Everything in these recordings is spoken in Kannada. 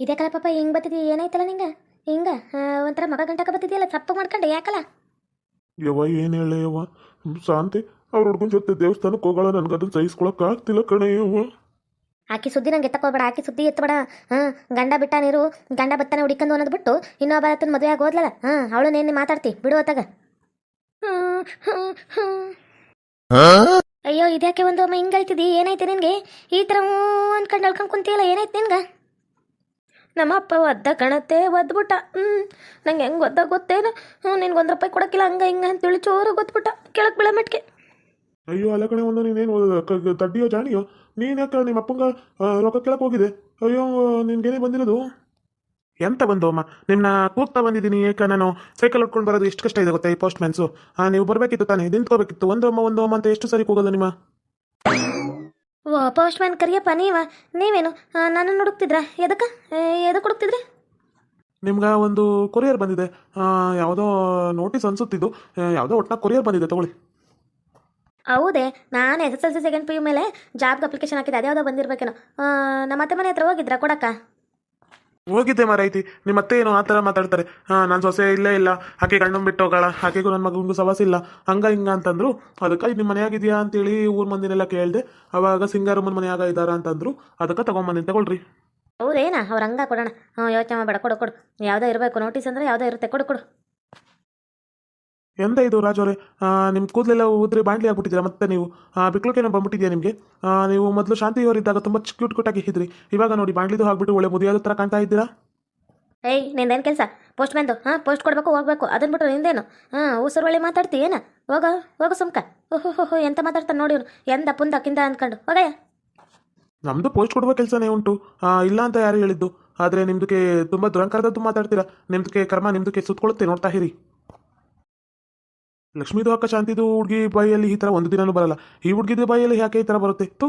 ಇದೇ ಕಲ ಪಾಪ ಹಿಂಗೆ ಬತ್ತಿದಿ? ಏನಾಯ್ತಲ್ಲ ನಿಂಗೆ? ಹಿಂಗ? ಒಂಥರ ಮಗ ಗಂಟಕ ಬತ್ತಿದೆಯಲ್ಲ ಸಪ್ಪ ಮಾಡ್ಕೊಂಡೆ ಯಾಕಲ್ಲ? ಯವ್ವ ಏನು ಹೇಳ ಯವ್ವ? ಶಾಂತಿ ಅವ್ರ ಹುಡ್ಗನ ಜೊತೆ ದೇವಸ್ಥಾನಕ್ಕೆ ಹೋಗೋಣ ನನ್ಗೆ ಅದನ್ನ ಸಹಿಸ್ಕೊಳಕ್ ಆಗ್ತಿಲ್ಲ ಕಣೆ ಯವ್ವ. ಆಕಿ ಸುದ್ದಿ ನಂಗೆ ಎತ್ತಕೋಬೇಡ ಆಕಿ ಸುದ್ದಿ ಎತ್ತಬೇಡ ಹಾಂ ಗಂಡ ಬಿಟ್ಟ ನೀರು ಗಂಡ ಬತ್ತಾನೆ ಹುಡಿಕೊಂಡು ಅನ್ನೋದು ಬಿಟ್ಟು ಇನ್ನೊಬ್ಬ ಆತನ ಮದುವೆ ಆಗೋದ್ಲಲ್ಲ ಹಾಂ ಅವಳು ನೇನೆ ಮಾತಾಡ್ತಿ? ಬಿಡು ಹೊತ್ತಾಗ ಹ್ಮ್, ಹ್ಮ್, ಹ್ಮ್. ಅಯ್ಯೋ ಇದ್ಯಾಕೆ ಒಂದು ಒಮ್ಮೆ ಹಿಂಗೈತಿದಿ ಏನಾಯ್ತು ನಿನಗೆ? ಈ ಥರ ಹ್ಞೂ ಅನ್ಕೊಂಡು ಅಳ್ಕೊಂಡು ಕುಂತಿಯಲ್ಲ ಏನಾಯ್ತು ನಿನ್ಗೆ? ನಮ್ಮ ಅಪ್ಪ ಒದ್ದ ಕಣತೆ ಒದ್ಬಿಟ್ಟ. ಹ್ಞೂ ನಂಗೆ ಹೆಂಗೆ ಒದ್ದ ಗೊತ್ತೇನು? ಹ್ಞೂ ನಿನ್ಗೆ ಒಂದು ರೂಪಾಯಿ ಕೊಡಕ್ಕಿಲ್ಲ ಹಿಂಗ ಅಂತ ಅಂತೇಳಿ ಚೋರು ಗೊತ್ಬಿಟ್ಟ ಕೆಳಗೆ ಬಿಳ ಮಟ್ಕೆ ಅಯ್ಯೋ ಅಲ್ಲ ಕಣೆ ಒಂದು ನೀನೇನು ತಡ್ಡಿಯೋ ಜಾಣಿಯೋ? ನೀನ್ ಯಾಕೆ ನಿಮ್ಮ ಅಪ್ಪಂಗ ರೊಕ್ಕ ಕೆಳಕ್ ಹೋಗಿದೆ ಅಯ್ಯೋ ನಿನ್ಗೇನೇ ಬಂದಿರೋದು? ಎಂತ ಬಂದು ಅಮ್ಮ? ನಿಮ್ಮನ್ನ ಕೂಗ್ತಾ ಬಂದಿದ್ದೀನಿ ಏಕ ನಾನು ಸೈಕಲ್ ಹೊಡ್ಕೊಂಡು ಬರೋದು ಎಷ್ಟು ಕಷ್ಟ ಇದೆ ಗೊತ್ತಾ ಈ ಪೋಸ್ಟ್ ಮ್ಯಾನ್ಸು ನೀವು ಬರಬೇಕಿತ್ತು ತಾನೇ ನಿಂತ್ಕೋಬೇಕಿತ್ತು ಒಂದು ಅಮ್ಮ ಒಂದು ಅಮ್ಮ ಅಂತ ಎಷ್ಟು ಸರಿ ಕೂಗೋದು ನಿಮ್ಮ? ಓ ಪೋಸ್ಟ್ ಮ್ಯಾನ್ ಕರಿಯಪ್ಪ ನೀವ? ನೀವೇನು? ನಾನು ಹುಡುಕ್ತಿದ್ರಾ? ಎದಕ್ಕೆ? ಎದಕ್ಕೆ ಹುಡುಕ್ತಿದ್ರಿ? ನಿಮ್ಗೆ ಒಂದು ಕೊರಿಯರ್ ಬಂದಿದೆ. ಯಾವುದೋ ನೋಟಿಸ್ ಅನ್ಸುತ್ತಿದ್ದು. ಯಾವುದೋ ಒಟ್ಟಿನ ಕೊರಿಯರ್ ಬಂದಿದೆ ತಗೊಳ್ಳಿ. ಹೌದೇ ನಾನು S S L C second P U ಮೇಲೆ ಜಾಬ್ಗೆ ಅಪ್ಲಿಕೇಶನ್ ಹಾಕಿದ್ದೆ ಅದ್ಯಾವುದೋ ಬಂದಿರಬೇಕೇನೋ. ನಮ್ಮ ಅತ್ತೆ ಮನೆ ಹತ್ರ ಹೋಗಿದ್ರಾ ಕೊಡಕ್ಕ? ಹೋಗಿದ್ದೆ ಮಾರೈತಿ ನಿಮ್ಮ ಅತ್ತೆ ಏನು ಆ ಥರ ಮಾತಾಡ್ತಾರೆ. ಹಾಂ ನನ್ನ ಸೊಸೆ ಇಲ್ಲೇ ಇಲ್ಲ. ಆಕೆ ಗಂಡನ್ ಬಿಟ್ಟು ಹೋಗಲ್ಲ ಆಕೆಗೂ ನನ್ನ ಮಗನಿಗೂ ಸವಾಸ ಇಲ್ಲ. ಹಂಗ ಹಿಂಗ ಅಂತಂದ್ರು. ಅದಕ್ಕೆ ನಿಮ್ಮ ಮನೆಯಾಗಿದೆಯಾ? ಅಂತೇಳಿ ಊರ್ ಮಂದಿನೆಲ್ಲ ಕೇಳಿದೆ. ಅವಾಗ ಸಿಂಗಾರಮ್ಮನ ಮನೆಯಾಗ ಇದ್ದಾರ ಅಂತಂದ್ರು. ಅದಕ್ಕೆ ತಗೊಂಬಂದಿನಿ ತಗೊಳ್ರಿ ಹೌದೇನಾ ಅವ್ರ ಹಂಗ ಕೊಡೋಣ. ಹ್ಞೂ ಯೋಚನೆ ಮಾಡಬೇಡ. ಕೊಡು ಕೊಡು. ಯಾವುದೋ ಇರಬೇಕು. ನೋಟಿಸ್ ಅಂದ್ರೆ ಯಾವ್ದೇ ಇರುತ್ತೆ. ಕೊಡು ಕೊಡು. ಎಂತ ಇದು ರಾಜವ್ರೆ? ನಿಮ್ಮ ಕೂದಲೆಲ್ಲ ಉದ್ರಿ ಬಾಂಡ್ಲಿ ಆಗ್ಬಿಟ್ಟಿದ್ದೀರಾ? ಮತ್ತೆ ನೀವು ಬಿಕ್ಲೋಕೇನೋ ಬಂದ್ಬಿಟ್ಟಿದ್ಯಾ ನಿಮಗೆ? ನೀವು ಮೊದಲು ಶಾಂತಿಯವರಿದ್ದಾಗ ತುಂಬ ಕ್ಯೂಟ್ ಕ್ಯೂಟ್ ಆಗಿದ್ರಿ ಇವಾಗ ನೋಡಿ ಬಾಂಡ್ಲಿದು ಹಾಕ್ಬಿಟ್ಟು ಒಳ್ಳೆ ಮುದಿಯಾದ ಥರ ಕಾಣ್ತಾ ಇದ್ದೀರಾ? ಏಯ್ ನಿಂದೇನು ಕೆಲಸ? ಪೋಸ್ಟ್ ಮ್ಯಾನ್ದು? ಹಾಂ ಪೋಸ್ಟ್ ಕೊಡಬೇಕು ಹೋಗ್ಬೇಕು. ಅದನ್ನ ಬಿಟ್ಟು ನಿಂದೇನು? ಹಾಂ ಊಸರು ಒಳ್ಳೆ ಮಾತಾಡ್ತಿ ಏನ? ಹೋಗ ಹೋಗು ಸುಮ್ಕ. ಓಹೋ ಹೋ ಎಂತ ಮಾತಾಡ್ತಾನೆ ನೋಡಿ ಎಂದ ಪುಂದ ಕಿಂದ ಅಂದ್ಕೊಂಡು ಹೋಗಯ್ಯ. ನಮ್ಮದು ಪೋಸ್ಟ್ ಕೊಡುವ ಕೆಲಸನೇ ಉಂಟು. ಇಲ್ಲ ಅಂತ ಯಾರು ಹೇಳಿದ್ದು. ಆದರೆ ನಿಮ್ದಕ್ಕೆ ತುಂಬ ದುರಂಕಾರದದ್ದು ಮಾತಾಡ್ತೀರಾ? ನಿಮ್ದಕ್ಕೆ ಕರ್ಮ ನಿಮ್ದಕ್ಕೆ ಸುತ್ತಕೊಳ್ಳುತ್ತೆ ನೋಡ್ತಾ ಇರಿ. ಲಕ್ಷ್ಮೀದು ಅಕ್ಕ ಶಾಂತಿದು ಹುಡುಗಿ ಬಾಯಿಯಲ್ಲಿ ಈ ಥರ ಒಂದು ದಿನನೂ ಬರಲ್ಲ. ಈ ಹುಡುಗಿದ ಬಾಯಲ್ಲಿ ಯಾಕೆ ಈ ಥರ ಬರುತ್ತೆ? ತು.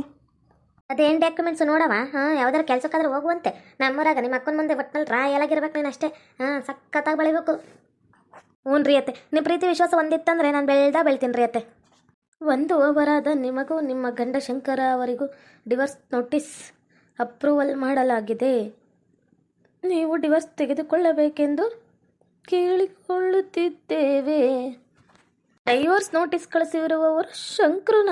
ಅದೇನು ಡಾಕ್ಯುಮೆಂಟ್ಸ್ ನೋಡವ? ಹಾಂ ಯಾವ್ದಾರ ಕೆಲ್ಸಕ್ಕಾದ್ರೆ ಹೋಗುವಂತೆ. ನಮ್ಮೂರಾಗ ನಿಮ್ಮ ಅಕ್ಕನ ಮುಂದೆ ಒಟ್ನಲ್ಲಿ ರಾಯಲಾಗಿರ್ಬೇಕು ನೀನು ಅಷ್ಟೇ. ಹಾಂ, ಸಖತ್ತಾಗಿ ಬೆಳಿಬೇಕು. ಹ್ಞೂ ರೀ ಅತ್ತೆ. ನಿಮ್ಮ ಪ್ರೀತಿ ವಿಶ್ವಾಸ ಒಂದಿತ್ತಂದ್ರೆ ನಾನು ಬೆಳ್ದಾ ಬೆಳ್ತೀನಿ ರೀ ಅತ್ತೆ. ಒಂದು ಅವರಾದ ನಿಮಗೂ, ನಿಮ್ಮ ಗಂಡ ಶಂಕರ ಅವರಿಗೂ ಡಿವರ್ಸ್ ನೋಟಿಸ್ ಅಪ್ರೂವಲ್ ಮಾಡಲಾಗಿದೆ. ನೀವು ಡಿವರ್ಸ್ ತೆಗೆದುಕೊಳ್ಳಬೇಕೆಂದು ಕೇಳಿಕೊಳ್ಳುತ್ತಿದ್ದೇವೆ. ಡೈವೋರ್ಸ್ ನೋಟಿಸ್ ಕಳಿಸಿರುವವರು ಶಂಕರುನ.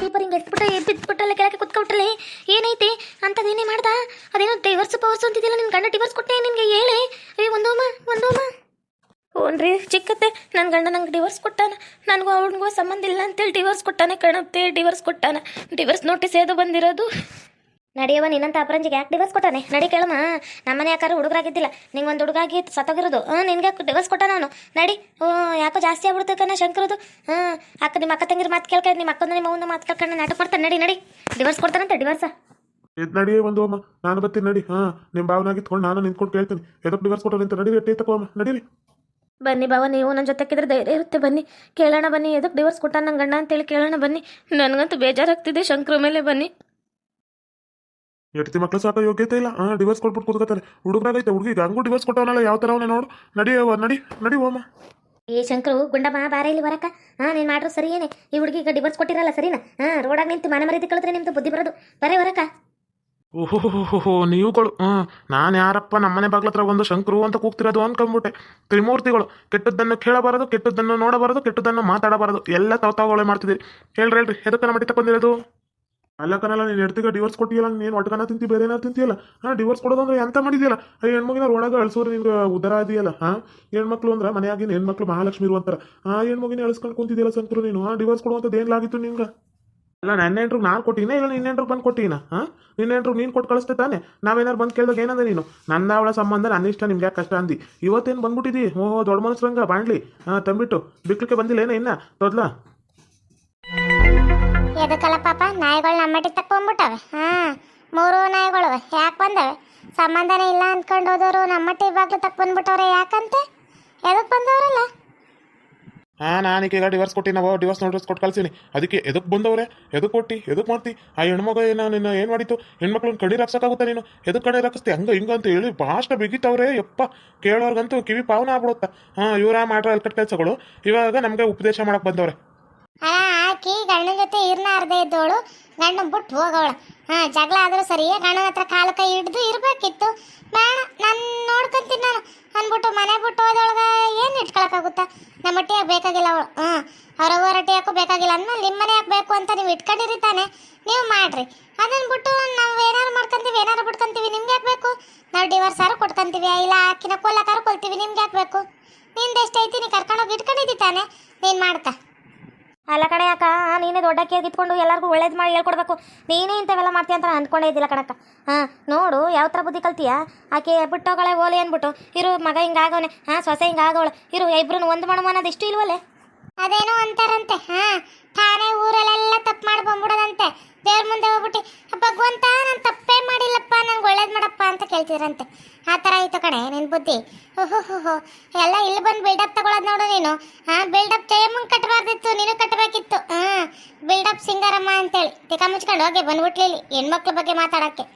ಪೇಪರ್ ಹಿಂಗೆ ಎತ್ಬಿಟ್ಟ ಎದ್ಬಿಟ್ಟಲ್ಲ ಕೆಳಗೆ ಕುತ್ಕೊಬಿಟ್ರಲ್ಲ? ಏನೈತಿ? ಅಂತ ನೀನೇ ಮಾಡ್ದ? ಅದೇನೋ ಡೈವರ್ಸ್ ಪವರ್ಸ್ ಅಂತಿದ್ದಿಲ್ಲ ನಿನ್ನ ಗಂಡ ಡಿವರ್ಸ್ ಕೊಟ್ಟೆ ನಿನಗೆ, ಹೇಳಿ? ಏ ಒಂದೋಮ ಒಂದೋಮ ಹ್ಞೂನ್ರಿ ಚಿಕ್ಕತ್ತೆ ನನ್ನ ಗಂಡ ನಂಗೆ ಡಿವೋರ್ಸ್ ಕೊಟ್ಟಾನ. ನನಗೂ ಅವ್ನಿಗೂ ಸಂಬಂಧ ಇಲ್ಲ ಅಂತೇಳಿ ಡಿವರ್ಸ್ ಕೊಟ್ಟಾನೆ ಕಣತ್ತೆ ಡಿವರ್ಸ್ ಕೊಟ್ಟಾನ. ಡಿವರ್ಸ್ ನೋಟಿಸ್ ಏದು ಬಂದಿರೋದು. ನಡೆಯವ ನಿನ್ನಂತ ಅಪರಂಜಿಗೆ ಯಾಕೆ ಡಿವರ್ಸ್ ಕೊಟ್ಟಾನೆ? ನಡಿ ಕೇಳಮ್ಮ. ನಮ್ಮನೆ ಯಾಕಾರ ಹುಡುಗರಾಗಿದ್ದಿಲ್ಲ. ನಿಂಗೆ ಒಂದು ಹುಡುಗಾಗಿ ಸತ್ತೋಗಿರೋದು. ಹಾಂ ನಿನ್ಗೆ ಡಿವರ್ಸ್ ಕೊಟ್ಟಾನ ಅವನು ನಡಿ. ಹ್ಞೂ ಯಾಕೋ ಜಾಸ್ತಿ ಆಗ್ಬಿಡ್ತು ಕಣ ಶಂಕರದು. ಹ್ಞೂ ಅಕ್ಕ ನಿಮ್ಮ ಅಕ್ಕ ತಂಗಿರ ಮಾತು ಕೇಳ್ಕೊಂಡು ನಿಮ್ಮ ಅಕ್ಕನ ನಿಮ್ಮ ಅವನ ಮಾತು ಕೇಳ್ಕೊಂಡು ನಾಟಕ ಮಾಡ್ತಾನೆ. ನಡಿ ನಡಿ. ಡಿವರ್ಸ್ ಕೊಡ್ತಾನಂತೆ ಡಿವರ್ಸ ಇದು ನಡಿ ಒಂದು ಅಮ್ಮ. ನಾನು ಬರ್ತೀನಿ ನಡಿ. ಹಾಂ ನಿಮ್ಮ ಭಾವನಾಗಿತ್ಕೊಂಡು ನಾನು ನಿಂತ್ಕೊಂಡು ಕೇಳ್ತೀನಿ. ಎದಕ್ಕೆ ಡಿವರ್ಸ್ ಕೊಟ್ಟರು ಅಂತ ನಡಿ ಟೇ ತಗೋ ಅಮ್ಮ. ನಡೀರಿ. ಬನ್ನಿ ಬಾವ ನೀವು ನನ್ನ ಜೊತೆಗಿದ್ರೆ ಧೈರ್ಯ ಇರುತ್ತೆ. ಬನ್ನಿ. ಕೇಳೋಣ ಬನ್ನಿ. ಎದಕ್ಕೆ ಡಿವೋರ್ಸ್ ಕೊಟ್ಟ ನನ್ನ ಗಂಡ ಅಂತೇಳಿ ಕೇಳೋಣ ಬನ್ನಿ. ನನಗಂತೂ ಬೇಜಾರಾಗ್ತಿದೆ ಶಂಕರ ಮೇಲೆ ಬನ್ನಿ. ಹೆಡ್ತಿ ಮಕ್ಳು ಸಾಕ ಯೋಗ್ಯತೆ ಇಲ್ಲ. ಹಾಂ ಡಿವರ್ಸ್ ಕೊಟ್ಬಿಟ್ಟು ಕೂತ್ಕೋತಾರೆ. ಹುಡುಗರಾಗೈತೆ ಹುಡುಗಿ ಹಂಗೂ ಡಿವರ್ಸ್ ಕೊಟ್ಟವನಲ್ಲ ಯಾವ ಥರ ಅವನೇ ನೋಡು. ನಡಿ ಅವ್ವ, ನಡಿ ನಡಿ ಓಮ. ಏ ಶಂಕರು ಗುಂಡಮ್ಮ ಬಾರ ಇಲ್ಲಿ ಬರಕ ಹಾ ನೀನ್ ಮಾಡ್ರು ಸರಿ ಏನೇ? ಈ ಹುಡುಗಿಗೆ ಡಿವೋರ್ಸ್ ಕೊಟ್ಟಿರಲ್ಲ ಸರಿನಾ? ಹಾ ರೋಡಾಗ ನಿಂತು ಮನೆ ಮರೀತಿ ಕಳಿದ್ರೆ ನಿಮ್ದು ಬುದ್ಧಿ ಬರೋದು. ಬರೇ ಬರಕ ಓಹೋ ನೀವುಗಳು ಹ್ಞೂ ನಾನು ಯಾರಪ್ಪ ನಮ್ಮನೆ ಬಾಗ್ಲತ್ರ ಒಂದು ಶಂಕರು ಅಂತ ಕೂಗ್ತಿರೋದು ಅನ್ಕೊಂಡ್ಬಿಟ್ಟೆ ತ್ರಿಮೂರ್ತಿಗಳು ಕೆಟ್ಟದ್ದನ್ನು ಕೇಳಬಾರದು ಕೆಟ್ಟದ್ದನ್ನು ನೋಡಬಾರದು ಕೆಟ್ಟದ್ದನ್ನು ಮಾತಾಡಬಾರದು. ಎಲ್ಲ ತಾವು ತಾವುಗಳೇ ಮಾಡ್ತಿದ್ದೀರಿ. ಹೇಳ್ರಿ ಹೇಳ್ರಿ ಎದಕ್ಕೆ ನಮ್ಮ ಬಂದಿರೋದು ಅಲ್ಲ ಕನಲ್ಲ ನೀನು ಎಡ್ತಿಗೆ ಡಿವೋರ್ಸ್ ಕೊಟ್ಟಿಯಲ್ಲ, ನೀನು ಒಟ್ಕನ ತಿಂತಿ, ಬೇರೆ ಏನಾರು ತಿಂತಿಯಲ್ಲ? ಹಾಂ ಡಿವೋರ್ಸ್ ಕೊಡೋದು ಅಂದ್ರೆ ಎಂತ ಮಾಡಿದೆಯಲ್ಲ? ಆ ಹೆಣ್ಮಗಿನ ಒಳಗೆ ಅಳ್ಸೋರು ನಿಮ್ಗೆ ಉದರ ಇದೆಯಲ್ಲ ಹಾಂ? ಹೆಣ್ಮಕ್ಳು ಅಂದ್ರೆ ಮನೆಯಾಗಿನ ಹೆಣ್ಮಕ್ಳು ಮಹಾಲಕ್ಷ್ಮಿ ಇರುವಂತಾರೆ. ಆ, ಹೆಣ್ಮಗಿನ ಅಳಿಸ್ಕೊಂಡು ಕುಂತಿದ್ಯಲ್ಲ ಸಂತರು ನೀನು? ಹಾಂ ಡಿವೋರ್ಸ್ ಕೊಡುವಂಥದ್ದು ಏನ್ಲಾಗಿತ್ತು ನಿಮ್ಗೆ? ಅಲ್ಲ, ನನ್ನ ಹೆಂಡ್ರಿಗೆ ನಾನು ಕೊಟ್ಟಿನ, ಇಲ್ಲ ನಿನ್ನ ಹೆಂಡ್ರಿಗೆ ಬಂದು ಕೊಟ್ಟಿನ, ಹಾಂ? ನಿನ್ನ ಹೆಂಡ್ರಿಗೆ ನೀನು ಕೊಟ್ಟು ಕಳಿಸ್ತೇ ತಾನೆ. ನಾವೇನಾರು ಬಂದು ಕೇಳಿದಾಗ ಏನಂದೆ ನೀನು? ನನ್ನ ಅವಳ ಸಂಬಂಧ, ನನ್ನ ಇಷ್ಟ, ನಿಮ್ಗೆ ಯಾಕೆ ಕಷ್ಟ ಅಂದಿ? ಇವತ್ತೇನು ಬಂದ್ಬಿಟ್ಟಿದಿ? ಓ ದೊಡ್ಡ ಮನಸ್ಸರಂಗ ಬಾಣ್ಲಿ. ಹಾಂ ತಂಬಿಟ್ಟು ಬಿಕ್ಲಿಕ್ಕೆ ಬಂದಿಲ್ಲ ಏನೋ ಇನ್ನ? ತೊದ್ಲಾ? ಎದಕ್ಕಲ್ಲ ಪಾಪ? ನಾಯಿಗಳು ನಮ್ಮಟ್ಟಿಗೆ ತಕ್ಕೊಂಬಿಟ್ಟವೆ. ಹಾಂ ಮೂರು ನಾಯಿಗಳು ಯಾಕೆ ಬಂದವೆ? ಸಂಬಂಧನೇ ಇಲ್ಲ ಅಂದ್ಕೊಂಡು ಹೋದವರು ನಮ್ಮಟ್ಟಿ ಬಾಗ್ಲು ತಕ್ಕೊಂಡ್ಬಿಟ್ಟವ್ರೆ ಯಾಕಂತೆ? ಎದಕ್ಕೆ ಬಂದವರಲ್ಲ? ಹಾಂ ನಾನು ಈಗ ಡಿವರ್ಸ್ ಕೊಟ್ಟಿ ನಾವು ಡಿವರ್ಸ್ ನೋಟಿಸ್ ಕೊಟ್ಟು ಕಳ್ಸೀನಿ. ಅದಕ್ಕೆ ಎದಕ್ಕೆ ಬಂದವ್ರೆ? ಎದಕ್ಕೆ ಕೊಟ್ಟಿ? ಎದಕ್ಕೆ ಮಾಡ್ತಿ? ಆ ಹೆಣ್ಮಗ ಏನೋ ನಿನ್ನ ಏನು ಮಾಡಿತ್ತು ಹೆಣ್ಮಕ್ಳನ್ನ ಕಡಿ ರಾಕ್ಸಕ್ಕಾಗುತ್ತೆ ನೀನು? ಎದಕ್ಕೆ ಕಡೆ ರಕ್ಸ್ತಿ ಹಂಗೆ ಹಿಂಗೆ ಅಂತ ಹೇಳಿ ಭಾಷಣ ಬಿಗಿತವ್ರೆ. ಯಪ್ಪ ಕೇಳೋರ್ಗಂತೂ ಕಿವಿ ಪಾವನ ಆಗ್ಬಿಡುತ್ತ. ಹಾಂ ಇವರ ಮಾಡ್ರ ಅಲ್ಕಟ್ ಕೆಲಸಗಳು. ಇವಾಗ ನಮಗೆ ಉಪದೇಶ ಮಾಡಕ್ಕೆ ಬಂದವ್ರೆ. ಆಕಿ ಗಂಡನ ಜೊತೆ ಇರ್ನ ಅರ್ಧ ಇದ್ದವಳು ಗಂಡನ ಬಿಟ್ಟು ಹೋಗವಳು ಹಾ, ಜಗಳ ಆದರೂ ಸರಿ ಗಂಡನ ಹತ್ರ ಕಾಲು ಕೈ ಹಿಡಿದು ಇರ್ಬೇಕಿತ್ತು. ಬೇಡ, ನಾನು ನೋಡ್ಕೊಂತೀನಿ ನಾನು. ಅಂದ್ಬಿಟ್ಟು ಮನೆ ಬಿಟ್ಟು ಹೋದೊಳಗ ಏನು ಇಟ್ಕೊಳಕ್ಕಾಗುತ್ತಾ? ನಮ್ಮ ಒಟ್ಟಿಗೆ ಬೇಕಾಗಿಲ್ಲ ಅವಳು? ಹ್ಞೂ ಅವ್ರ ಹೊರಟಿ ಯಾಕೋ ಬೇಕಾಗಿಲ್ಲ. ಅಂದ್ಮೇಲೆ ನಿಮ್ಮ ಮನೆ ಬೇಕು ಅಂತ ನೀವು ಇಟ್ಕೊಂಡಿರಿ ತಾನೆ. ನೀವು ಮಾಡ್ರಿ. ಅದನ್ನ ಬಿಟ್ಟು ನಾವು ಏನಾರು ಮಾಡ್ಕೊಂತೀವಿ, ಏನಾರು ಬಿಟ್ಕೊಂತೀವಿ, ನಿಮ್ಗೆ ಬೇಕು? ನಾವು ಡಿವರ್ಸ್ ಆರು ಕೊಟ್ಕೊಂತೀವಿ, ಇಲ್ಲ ಆಕಿನ ಕೊಲ್ಲಕ್ಕಾರು ಕೊಲ್ತೀವಿ, ನಿಮ್ಗೆ ನಿಂದು ಎಷ್ಟೈತಿ ನೀ ಕರ್ಕೊಂಡೋಗಿ ಇಟ್ಕೊಂಡಿದ್ದಿ ತಾನೆ. ನೀನು ಮಾಡ್ತಾ ಅಲ್ಲ ಕಣೆ ಅಕ್ಕ, ನೀನೇ ದೊಡ್ಡ ಇಟ್ಕೊಂಡು ಎಲ್ಲರಿಗೂ ಒಳ್ಳೇದು ಮಾಡಿ ಹೇಳ್ಕೊಡ್ಬೇಕು. ನೀನೇ ಇಂಥವೆಲ್ಲ ಮಾಡ್ತೀಯ ಅಂತ ಅಂದ್ಕೊಂಡೇ ಇದ್ದಿಲ್ಲ ಕಣಕ್ಕ. ಹಾಂ, ನೋಡು, ಯಾವ ಥರ ಬುದ್ಧಿ ಕಲ್ತೀಯ? ಆಕೆ ಬಿಟ್ಟೋಗಳೆ ಓಲೆ ಅಂದ್ಬಿಟ್ಟು, ಇರು, ಮಗ ಹಿಂಗಾಗವನೆ. ಹಾಂ, ಸೊಸೆ ಹಿಂಗಾಗವಳೆ. ಇರು ಇಬ್ರು ಒಂದು ಮಾಡಮ ಅನ್ನೋದು ಇಷ್ಟು ಇಲ್ವಲ್ಲೇ? ಅದೇನೋ ಅಂತಾರಂತೆ, ಹಾಂ. ತಾನೇ ಊರಲ್ಲೆಲ್ಲ ತಪ್ಪು ಮಾಡಿ ಬಂದ್ಬಿಡೋದಂತೆ. ದೇವ್ರ ಮುಂದೆ ಹೋಗ್ಬಿಟ್ಟು ಭಗವಂತ, ನಾನು ತಪ್ಪೇ ಮಾಡಿಲ್ಲಪ್ಪ ನನಗೆ ಒಳ್ಳೇದು ಮಾಡಪ್ಪ ಅಂತ ಕೇಳ್ತಿದ್ರಂತೆ. ಆ ಥರ ಆಯಿತು ಕಣೆ ನಿನ್ನ ಬುದ್ಧಿ. ಎಲ್ಲ ಇಲ್ಲಿ ಬಂದು ಬಿಲ್ಡಪ್ ತಗೊಳೋದು ನೋಡು ನೀನು. ಹಾ ಬಿಲ್ಡಪ್ ಜಯಮ್ಮಂಗೆ ಕಟ್ಟಬಾರ್ದಿತ್ತು ನೀನು ಕಟ್ಟಬೇಕಿತ್ತು ಹಾ ಬಿಲ್ಡಪ್ ಸಿಂಗಾರಮ್ಮ ಅಂತೇಳಿ. ತಿಕ್ಕ ಮುಚ್ಕೊಂಡು ಹೋಗಿ ಬಂದ್ಬಿಟ್ಲಿ ಇಲ್ಲಿ ಹೆಣ್ಮಕ್ಳ ಬಗ್ಗೆ ಮಾತಾಡೋಕ್ಕೆ.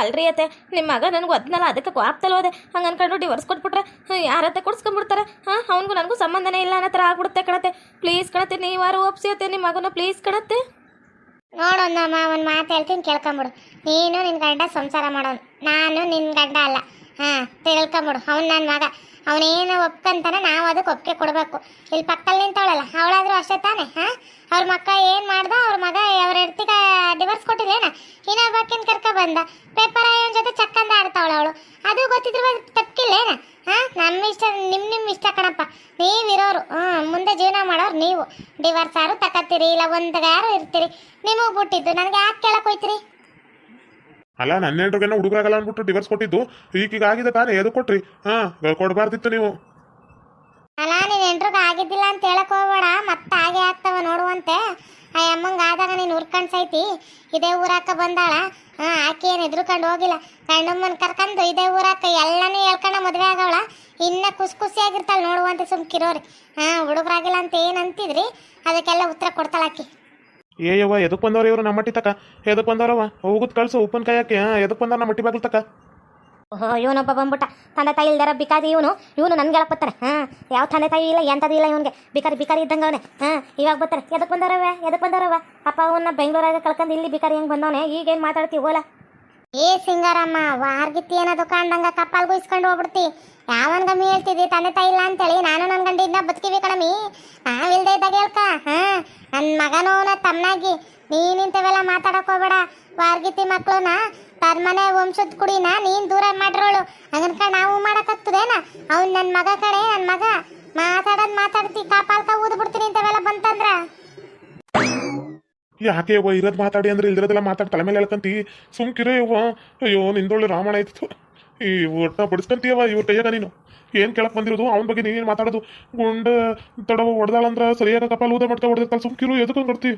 ಅಲ್ರಿ ಅತ್ತೆ ನಿಮ್ಮ ಮಗ ನನಗೂ ಅದನ್ನಲ್ಲ ಅದಕ್ಕೆ ಕೋಪ್ತಲ್ಲ ಹೋದೆ ಹಂಗೆ ಅನ್ಕೊಂಡು ಡಿವರ್ಸ್ ಕೊಟ್ಬಿಟ್ರೆ ಯಾರತ್ತೆ ಕೊಡ್ಸ್ಕೊಂಡ್ಬಿಡ್ತಾರೆ? ಹಾಂ ಅವ್ನಿಗೂ ನನಗೂ ಸಂಬಂಧನೇ ಇಲ್ಲ ಅನ್ನೋ ಥರ ಆಗ್ಬಿಡುತ್ತೆ ಕಣತ್ತೆ. ಪ್ಲೀಸ್ ಕಣತ್ತೆ ನೀವಾರು ಒಪ್ಸಿ ಅತ್ತೆ ನಿಮ್ಮ ಮಗನ ಪ್ಲೀಸ್ ಕಣತ್ತೆ. ನೋಡೋಣ ಒಂದು ಮಾತು ಹೇಳ್ತೀನಿ ಕೇಳ್ಕೊಂಬಿಡು. ನೀನು ನಿನ್ನ ಗಂಡ ಸಂಸಾರ ಮಾಡೋನು. ನಾನು ನಿನ್ನ ಗಂಡ ಅಲ್ಲ. ಹಾಂ ತಿಳ್ಕೊಂಬಿಡು ಅವ್ನು ನನ್ನ ಮಗ. ಅವನೇನು ಒಪ್ಕೊಂತಾನೆ ನಾವು ಅದಕ್ಕೆ ಒಪ್ಪಿಗೆ ಕೊಡಬೇಕು. ಇಲ್ಲಿ ಪಕ್ಕದಲ್ಲಿ ನಿಂತವಳಲ್ಲ, ಅವಳಾದ್ರೂ ಅಷ್ಟೇ ತಾನೆ, ಹಾಂ? ಅವ್ರ ಮಕ್ಕ ಏನು ಮಾಡ್ದ, ಅವ್ರ ಮಗ, ಅವ್ರ ಹೆಡ್ತಿಗ ಡಿವೋರ್ಸ್ ಇನ್ನೊಬ್ಬ ಇನ್ನೊಬ್ಬಾಕಿನ ಕರ್ಕ ಬಂದ. ಪೇಪರ್ ಅವನ ಜೊತೆ ಚಕ್ಕಂದ ಆಡ್ತಾವಳ ಅವಳು. ಅದು ಗೊತ್ತಿದ್ರು ತಪ್ಪಿಲ್ಲೇನ? ಹಾಂ? ನಮ್ಮ ಇಷ್ಟ ನಿಮ್ಮ ನಿಮ್ಮ ಇಷ್ಟ ಕಣಪ್ಪ. ನೀವಿರೋರು ಹ್ಞೂ ಮುಂದೆ ಜೀವನ ಮಾಡೋರು ನೀವು. ಡಿವರ್ಸ್ ಆರು ತಕತ್ತೀರಿ ಇಲ್ಲ ಒಂದು ಯಾರು ಇರ್ತೀರಿ. ನಿಮಗೆ ಬಿಟ್ಟಿದ್ದು ನನಗೆ ಯಾಕೆ ಕೇಳಕ್ ಹೋಯ್ತೀರಿ? ಅಲ್ಲ, ನನ್ನ ಹೆಂಡ್ರಿಗೇನೋ ಹುಡುಗರಾಗಲ್ಲ ಅಂದ್ಬಿಟ್ಟು ಡಿವರ್ಸ್ ಕೊಟ್ಟಿದ್ದು. ಈಗ ಆಗಿದೆ ತಾನೇ ಎದು ಕೊಟ್ರಿ. ಹಾಂ ಕೊಡಬಾರ್ದಿತ್ತು ನೀವು. ಅಲ್ಲ, ನೀನು ಎಂಟ್ರಿಗೆ ಆಗಿದ್ದಿಲ್ಲ ಅಂತ ಹೇಳಕ್ ಹೋಗ್ಬೇಡ. ಮತ್ತೆ ಹಾಗೆ ಆಗ್ತಾವ ನೋಡುವಂತೆ. ಆ ಅಮ್ಮಂಗೆ ಆದಾಗ ನೀನು ಉರ್ಕಂಡ್ ಸೈತಿ, ಇದೇ ಊರಾಕ ಬಂದಾಳ. ಹಾ ಆಕೆ ಏನು ಎದ್ರುಕೊಂಡು ಹೋಗಿಲ್ಲ. ಗಂಡಮ್ಮನ ಕರ್ಕೊಂಡು ಇದೇ ಊರಾಕ ಎಲ್ಲನೂ ಹೇಳ್ಕೊಂಡ ಮದುವೆ ಆಗವಳ. ಇನ್ನ ಖುಷಿ ಖುಷಿಯಾಗಿರ್ತಾಳೆ ನೋಡುವಂತೆ ಸುಮ್ಕಿರೋರಿ. ಹಾಂ, ಹುಡುಗರಾಗಿಲ್ಲ ಅಂತ ಏನು ಅಂತಿದ್ರಿ ಅದಕ್ಕೆಲ್ಲ ಉತ್ತರ ಕೊಡ್ತಾಳ ಆಕಿ ಏ ಯವ್ವ ಎದಕ್ಕೆ ಬಂದವ್ರ ಇವರು ನಮ್ಮ ಮಟ್ಟಿ ತಕ? ಎದಕ್ಕೆ ಬಂದವ್ರವ ಹೋಗುದ್ ಕಳ್ಸು ಉಪ್ಪಿನಕಾಯಿ ಹಾಕಿ ಹಾಂ ಎದಕ್ಕೆ ಬಂದವ್ರ ನಮ್ಮ ಮಟ್ಟಿ ಬಾಗಿಲು ತಕ? ಓಹೋ ಇವನೊಬ್ಬ ಬಂದ್ಬಿಟ್ಟ. ತಂದೆ ತಾಯಿ ಇಲ್ದಾರ ಬಿಕಾರಿ ಇವನು. ಇವನು ನನ್ಗೆ ಹೇಳಪ್ಪತ್ತಾರೆ ಹಾ ಹಾಂ ಯಾವ ತಂದೆ ತಾಯಿ ಇಲ್ಲ ಎಂಥದ್ದು ಇಲ್ಲ ಇವನಿಗೆ. ಬಿಕಾರಿ ಬಿಕಾರಿ ಇದ್ದಂಗ ಅವನೇ. ಹಾ ಇವಾಗ ಬರ್ತಾರೆ. ಎದಕ್ಕೆ ಬಂದವರವ ಎದಕ್ಕೆ ಬಂದವರವ ಅಪ್ಪ ಅವನ್ನ ಬೆಂಗಳೂರಾಗ ಕಳ್ಕೊಂಡು ಇಲ್ಲಿ ಬಿಕಾರಿ ಹೆಂಗೆ ಬಂದವನೆ? ಈಗೇನು ಮಾತಾಡ್ತೀವಿ ಓಲಾ ಏ ಸಿಂಗಾರಮ್ಮ ವಾರ್ಗಿತ್ತಿ ಏನದು ಕಂಡಂಗ ಕಪ್ಪಲ್ಗೂ ಇಸ್ಕೊಂಡು ಹೋಗ್ಬಿಡ್ತಿ. ಯಾವನ್ಗಮ್ಮಿ ಹೇಳ್ತಿದ್ದಿ ತಂದೆ ತಾಯಿ ಇಲ್ಲ ಅಂತೇಳಿ. ನಾನು ನನ್ನ ಗಂಡ ಇದ್ನ ಬದುಕಿವಿ ಕಣಮಿ ನಾವಿಲ್ದೇ ಇದ್ದಾಗ ಹೇಳ್ಕ. ಹಾ ನನ್ನ ಮಗನೂ ಅವನ ತಮ್ಮನಾಗಿ. ನೀನಿಂತವೆಲ್ಲ ಮಾತಾಡಕ್ ಹೋಗ್ಬೇಡ. ವಾರ್ಗಿತಿ ಮಕ್ಳನ್ನ ತನ್ಮನೆ ವಂಶದ ಕುಡಿನ, ನೀನ್ ದೂರ ಮಾಡಿರೋಳು. ಹಂಗನ್ಕ ನಾವು ಮಾಡಕತ್ತದೇನ ಅವ್ನ್ ನನ್ನ ಮಗ ಕಡೆ ನನ್ನ ಮಗ. ಮಾತಾಡದ್ ಮಾತಾಡ್ತಿ ಕಾಪಾಲ್ಕ ಊದ್ಬಿಡ್ತೀನಿ ಇಂಥವೆಲ್ಲ ಬಂತಂದ್ರ. ಯಾಕೆ ಯವ್ವ ಇರೋದು ಮಾತಾಡಿ ಅಂದ್ರೆ ಇಲ್ದಿರೋದೆಲ್ಲ ಮಾತಾಡಿ ತಲೆ ಮೇಲೆ ಹೇಳ್ಕಂತಿ ಸುಮ್ಕಿರೋ ಯವ್ವ ಅಯ್ಯೋ, ನಿಂದೊಳ್ಳೆ ರಾಮಣ ಆಯ್ತು. ಈ ಒಟ್ಟ ಬಡಿಸ್ಕೊಂತೀಯವ ಇವ್ರ ಕೈಯಾಗ ನೀನು? ಏನು ಕೇಳಕ್ ಬಂದಿರೋದು? ಅವನ ಬಗ್ಗೆ ನೀನೇನು ಮಾತಾಡೋದು? ಗುಂಡ ತಡವ ಹೊಡೆದಾಳಂದ್ರ ಸರಿಯಾದ ಕಪಾಲ ಊದ ಮಾಡ್ತಾ ಹೊಡೆದಿರ್ತಾಳೆ ಸುಮ್ಕಿರು ಎದಕ್ಕೆ ಕೊಡ್ತಿ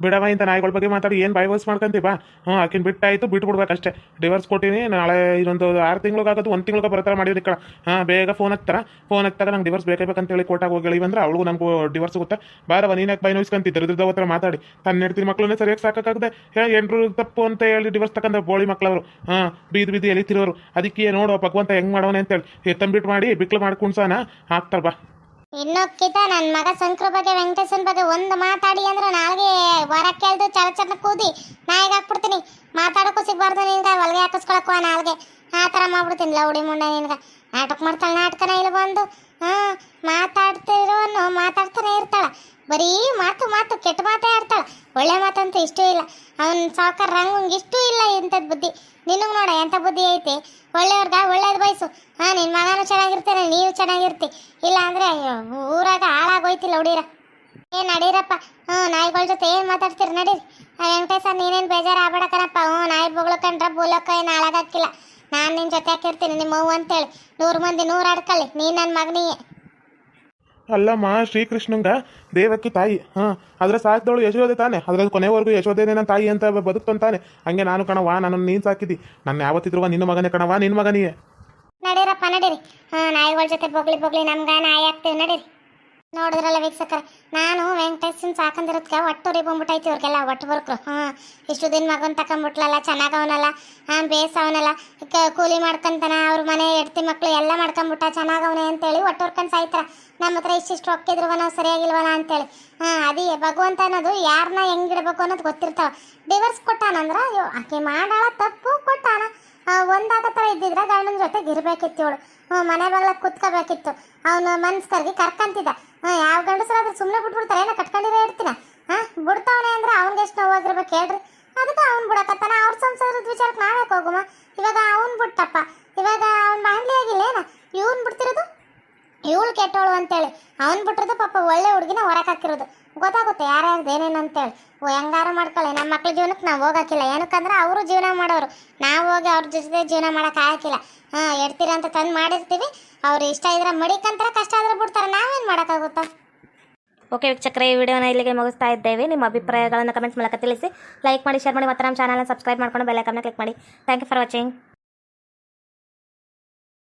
ಬಿಡವ ಇಂತ ನಾಯಿಗಳ ಬಗ್ಗೆ ಮಾತಾಡಿ, ಏನು ಬೈವರ್ಸ್ ವಾಯ್ಸ್ ಮಾಡ್ಕಂತೀವಿ ಬಾ. ಹ್ಞೂ ಆಕಿನ ಬಿಟ್ಟಾಯ್ತು ಬಿಟ್ಟು ಬಿಡ್ಬೇಕಷ್ಟೇ. ಡಿವರ್ಸ್ ಕೊಟ್ಟಿನಿ, ನಾಳೆ ಇನ್ನೊಂದು ಆರು ತಿಂಗಳಿಗಾಗದು, ಒಂದು ತಿಂಗಳಿಗೆ ಥರ ಮಾಡಿದ್ರಿ ಕಣ ಹಾಂ, ಬೇಗ ಫೋನ್ ಹತ್ತಾರ ಫೋನ್ ಹತ್ತಾಗ ನಂಗೆ ಡಿವರ್ಸ್ ಹೇಳಿ ಕೋರ್ಟಾಗ ಹೋಗಿ ಬಂದ್ರೆ ಅವಳಿಗೂ ನಮಗೂ ಡಿವರ್ಸ್ ಗೊತ್ತಾ? ಬಾರವ ನೀನು ಯಾಕೆ ಬಾಯ್ ನೋಯ್ಸ್ಕೊಂತಿದ್ದರು ಇದ್ರದ್ದು ಹತ್ರ ಮಾತಾಡಿ. ತನ್ನ ಹೆಡ್ತೀನಿ ಮಕ್ಕಳನ್ನೇ ಸರಿಯಾಗಿ ಸಾಕಾಗದೆ ಹೇಳಿ ಎಂಟ್ರು ತಪ್ಪು ಅಂತ ಹೇಳಿ ಡಿವರ್ಸ್ ತಕ್ಕಂಥ ಬೋಳಿ ಮಕ್ಕಳವರು ಹಾಂ, ಬೀದಿ ಬೀದಿ ಎಲಿತಿರೋರು. ಅದಕ್ಕೆ ನೋಡು ಭಗವಂತ ಹೆಂಗೆ ಮಾಡೋನೆ ಅಂತೇಳಿ. ಎತ್ತಂಬಿಟ್ಟು ಮಾಡಿ ಬಿಕ್ಳು ಮಾಡಿ ಕುಣ್ಸಾನ ಹಾಕ್ತಾರೆ ಬಾ. ಇನ್ನೊಕ್ಕಿತ ನನ್ನ ಮಗ ಶಂಕರ ಬಗ್ಗೆ ವೆಂಕಟೇಶನ್ ಬಗ್ಗೆ ಒಂದು ಮಾತಾಡಿ ಅಂದ್ರೆ ನಾಳೆಗೆ ಹೊರ ಕೇಳ್ದು ಚಲ ಚಲ ಕೂದಿ ನಾಯಿಗೆ ಹಾಕ್ಬಿಡ್ತೀನಿ. ಮಾತಾಡೋಕ್ಕೂ ಸಿಗ್ಬಾರ್ದು ನಿನ್ಗೆ ಒಳಗೆ ಹಾಕಿಸ್ಕೊಳಕ್ಕೂ ನಾಲ್ಗೆ. ಆ ಥರ ಮಾಡ್ಬಿಡ್ತೀನಿ ಲೌಡಿ ಮುಂಡೆ ನಿನ್ಗೆ. ನಾಟಕ ಮಾಡ್ತಾಳೆ, ನಾಟಕನ ಇಲ್ಲಿ ಬಂದು. ಹಾಂ, ಮಾತಾಡ್ತಿರೋನು, ಮಾತಾಡ್ತಾನೆ ಇರ್ತಾಳ. ಬರೀ ಮಾತು ಮಾತು, ಕೆಟ್ಟ ಮಾತೇ ಆಡ್ತಾಳೆ. ಒಳ್ಳೆ ಮಾತಂತ ಇಷ್ಟೂ ಇಲ್ಲ. ಅವನ ಸಾವುಕಾರ ರಂಗಂಗೆ ಇಷ್ಟೂ ಇಲ್ಲ ಇಂಥದ್ದು ಬುದ್ಧಿ. ನಿನಗೆ ನೋಡ, ಎಂಥ ಬುದ್ಧಿ ಐತಿ? ಒಳ್ಳೆಯವ್ರಿಗೆ ಒಳ್ಳೇದು ಬಯಸು. ಹಾಂ ನಿನ್ನ ಮಗನೂ ಚೆನ್ನಾಗಿರ್ತಾನೆ ನೀವು ಚೆನ್ನಾಗಿರ್ತಿ. ಇಲ್ಲ ಅಂದರೆ ಊರಾಗ ಹಾಳಾಗೋಯ್ತಿಲ್ಲ ಹುಡೀರ. ಏ, ನಡೀರಪ್ಪ. ಹ್ಞೂ, ನಾಯಿಗಳ ಜೊತೆ ಏನು ಮಾತಾಡ್ತೀರಿ? ನಡೀರಿ. ವೆಂಕಟೇಶ ನೀನೇನು ಬೇಜಾರು ಆಗ್ಬೇಡ ಕಣಪ್ಪ. ಹ್ಞೂ, ನಾಯಿ ಬೊಗಳಕಂಡ್ರೆ ಬೂಲಕ್ಕ ಏನು ಹಾಳಾಗಕ್ಕಿಲ್ಲ. ನಾನು ನಿನ್ನ ಜೊತೆ ಹಾಕಿರ್ತೀನಿ ನಿಮ್ಮ ಅವ್ವ ಅಂತೇಳಿ. ನೂರು ಮಂದಿ ನೂರು ಆಡ್ಕೊಳ್ಳಿ ನೀನು ನನ್ನ ಮಗನಿಗೆ. ಅಲ್ಲಮ್ಮ ಶ್ರೀಕೃಷ್ಣಂಗ, ದೇವಕ್ಕೆ ತಾಯಿ. ಹಾ ಅದ್ರ ಸಾಕಿದವಳು ಯಶೋದೆ ತಾನೆ. ಅದ್ರ ಕೊನೆವರೆಗೂ ಯಶೋದೆ ನನ್ನ ತಾಯಿ ಅಂತ ಬದುಕ್ತಂತಾನೆ. ಹಂಗೆ ನಾನು ಕಣವಾ ನಾನು ನೀನು ಸಾಕಿದಿ. ನನ್ನ ಯಾವತ್ತಿದ್ರುವ ನಿನ್ನ ಮಗನೇ ಕಣವಾ ನಿನ್ನ ಮಗನಿಗೆ. ನಡೀರಪ್ಪ, ನಡೀರಿ. ಹಾಂ, ನಾಯಿಗಳ ಜೊತೆ ಬೊಗ್ಳಿ ಬೊಗ್ಳಿ ನಮ್ಗೆ ನಾಯಿ ಆಗ್ತೇವೆ, ನಡೀರಿ. ನೋಡಿದ್ರಲ್ಲ ವೀಕ್ಷಕರ, ನಾನು ವೆಂಕಟೇಶನ್ ಸಾಕಂದಿರೋದಕ್ಕೆ ಒಟ್ಟು ಉರಿ ಬಂದ್ಬಿಟ್ಟೈತಿ ಇವ್ರಿಗೆಲ್ಲ, ಒಟ್ಟು ಬರ್ಕರು. ಹಾಂ, ಇಷ್ಟು ದಿನ ಮಗನ್ ತಕೊಂಬಿಟ್ಲಲ್ಲ, ಚೆನ್ನಾಗವನಲ್ಲ, ಹಾಂ, ಬೇಸವನಲ್ಲ, ಕ- ಕೂಲಿ ಮಾಡ್ಕೊಂತಾನ, ಅವ್ರ ಮನೆ ಹೆಡ್ತಿ ಮಕ್ಕಳು ಎಲ್ಲ ಮಾಡ್ಕೊಂಬಿಟ್ಟ, ಚೆನ್ನಾಗವನೆ ಅಂತೇಳಿ ಒಟ್ಟು ಹೊರ್ಕೊಂಡು ಸಾಯ್ತಾರ. ನಮ್ಮ ಹತ್ರ ಇಷ್ಟಿಷ್ಟು ರೊಕ್ಕಿದ್ರುವ ನಾವು ಸರಿಯಾಗಿಲ್ವಲ್ಲ ಅಂತೇಳಿ. ಹಾಂ, ಅದೇ ಭಗವಂತ ಅನ್ನೋದು ಯಾರನ್ನ ಹೆಂಗಿಡ್ಬೇಕು ಅನ್ನೋದು ಗೊತ್ತಿರ್ತಾವ. ಡಿವರ್ಸ್ ಕೊಟ್ಟಾನಂದ್ರೆ ಅಯ್ಯೋ, ಆಕೆ ಮಾಡಾಳ ತಪ್ಪು ಕೊಟ್ಟಾನ. ಒಂದಾಗ ಥರ ಇದ್ದಿದ್ರೆ ಗಂಡನ ಜೊತೆಗೆ ಇರ್ಬೇಕಿತ್ತು ಇವಳು. ಮನೆ ಬಾಗ್ಲಾಗ ಕುತ್ಕೋಬೇಕಿತ್ತು. ಅವನು ಮನ್ಸ್ ಕರ್ಗಿ ಕರ್ಕಂತಿದ್ದ. ಯಾವ ಗಂಡಸರಾದ್ರೂ ಸುಮ್ಮನೆ ಬಿಟ್ಬಿಡ್ತಾರೆ, ಏನೋ ಕಟ್ಕೊಂಡಿರೋ ಇರ್ತೀನ? ಹಾ, ಬಿಡ್ತಾವನೆ ಅಂದ್ರೆ ಅವ್ನಿಗೆ ಎಷ್ಟು ನೋವು ಆಗಿರ್ಬೇಕು ಹೇಳ್ರಿ. ಅದಕ್ಕೆ ಅವ್ನು ಬಿಡಕತ್ತಾನ, ಅವ್ರ ಸಂಸಾರದ ವಿಚಾರಕ್ಕೆ ನಾವೇ ಹೋಗುಮ? ಇವಾಗ ಅವ್ನು ಬಿಟ್ಟಪ್ಪ. ಇವಾಗ ಅವ್ನ ಬಾಂಡ್ಲಿ ಆಗಿಲ್ಲ ಏನ? ಇವನ್ ಬಿಡ್ತಿರೋದು? ಇವಳು ಕೆಟ್ಟವಳು ಅಂತೇಳಿ. ಅವ್ನು ಬಿಟ್ಟಿರೋದು ಪಾಪ ಒಳ್ಳೆ ಹುಡುಗಿನ ಹೊರಕ್ಕೆ ಹಾಕಿರೋದು. ಗೊತ್ತಾಗುತ್ತೆ ಯಾರ್ಯಾರ್ದು ಏನೇನು ಅಂತೇಳಿ. ಹೆಂಗಾರ ಮಾಡ್ಕೊಳ್ಳಿ ನಮ್ಮ ಮಕ್ಳ ಜೀವನಕ್ಕೆ ನಾವು ಹೋಗಕ್ಕಿಲ್ಲ. ಏನಕ್ಕಂದ್ರೆ ಅವರು ಜೀವನ ಮಾಡೋರು. ನಾವು ಹೋಗಿ ಅವ್ರ ಜೊತೆ ಜೀವನ ಮಾಡೋಕೆ ಆಗಾಕಿಲ್ಲ ಹಾಂ, ಎಡ್ತೀರ ಅಂತ ತಂದು ಮಾಡಿರ್ತೀವಿ. ಅವ್ರು ಇಷ್ಟ ಇದ್ರೆ ಮಡಿಕಂತಾರೆ ಕಷ್ಟ ಆದ್ರೆ ಬಿಡ್ತಾರೆ. ನಾವೇನು ಮಾಡೋಕ್ಕಾಗುತ್ತಾ? ಓಕೆ ವೀಕ್ಷಕರೇ, ಈ ವಿಡಿಯೋನ ಇಲ್ಲಿಗೆ ಮುಗಿಸ್ತಾ ಇದ್ದೇವೆ. ನಿಮ್ಮ ಅಭಿಪ್ರಾಯಗಳನ್ನು ಕಮೆಂಟ್ಸ್ ಮೂಲಕ ತಿಳಿಸಿ. ಲೈಕ್ ಮಾಡಿ, ಶೇರ್ ಮಾಡಿ, ಮತ್ತು ನಮ್ಮ ಚಾನಲ್ನ ಸಬ್ಸ್ಕ್ರೈಬ್ ಮಾಡ್ಕೊಂಡು ಬೆಲ್ ಐಕನ್ನ ಕ್ಲಿಕ್ ಮಾಡಿ. Thank you for watching